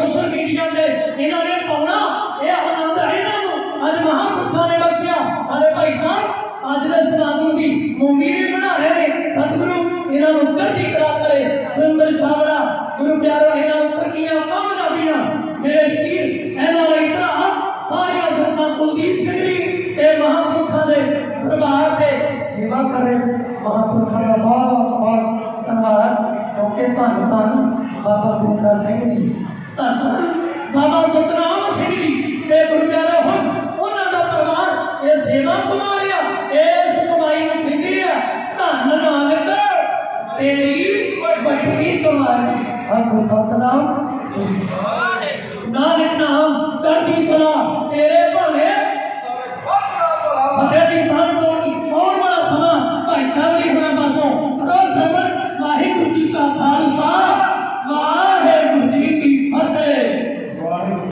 Social media ਤੇ ਇਹਨਾਂ ਨੇ ਪਾਉਣਾ, ਇਹ ਆਨੰਦ ਹੈ ਇਹਨਾਂ ਨੂੰ। ਅੱਜ ਮਹਾਂਪੁਰਖਾਂ ਨੇ ਬਖਸ਼ਿਆ। ਸਾਡੇ ਭਾਈ ਸਾਹਿਬ, ਅੱਜ ਦੇ ਸਮਾਗਮ ਦੀ ਮੂਵੀ ਵੀ ਬਣਾ ਰਹੇ ਨੇ। ਸਤਿਗੁਰੂ ਇਹਨਾਂ ਨੂੰ ਚੜ੍ਹਦੀ ਕਲਾ ਕਰੇ। ਸੁੰਦਰ ਸ਼ਾਵਰਾ ਗੁਰੂ ਪਿਆਰੋ, ਇਹਨਾਂ ਨੂੰ ਤਰਕੀਆਂ ਕਾਮਨਾ ਬੀਣਾ ਮੇਰੇ ਵੀਰ, ਇਹਨਾਂ ਲਈ ਭਰਾ, ਸਾਰੀਆਂ ਸੰਤਾਂ ਕੁਲਦੀਪ ਸਿੰਘ ਜੀ ਤੇ ਮਹਾਂਪੁਰਖਾਂ ਦੇ ਦਰਬਾਰ ਤੇ ਸੇਵਾ ਕਰੇ। ਮਹਾਂਪੁਰਖਾਂ ਦਾ ਬਹੁਤ ਬਹੁਤ ਧੰਨਵਾਦ। ਕਿਉਂਕਿ ਧੰਨ ਧੰਨ ਬਾਬਾ ਬੁੱਢਾ ਸਿੰਘ ਜੀ। ਬਾਬਾ ਸਤਨਾਮ ਸਿੰਘ ਜੀ ਤੇ ਗੁਰੂ ਪਿਆਰੇ ਹੁਣ ਉਹਨਾਂ ਦਾ ਪਰਿਵਾਰ ਇਹ ਸੇਵਾ ਕਮਾ ਇਸ ਕਮਾਈ ਨੂੰ ਖਿੰਡੀ ਆ। ਧੰਨ ਨਾਨਕ, ਤੇਰੀ ਵੱਡੀ ਕਮਾਈ। ਆਖੋ ਸਤਨਾਮ ਸਿੰਘ। ਨਾਨਕ ਨਾਮ ਚੜ੍ਹਦੀ ਕਲਾ ਤੇਰੇ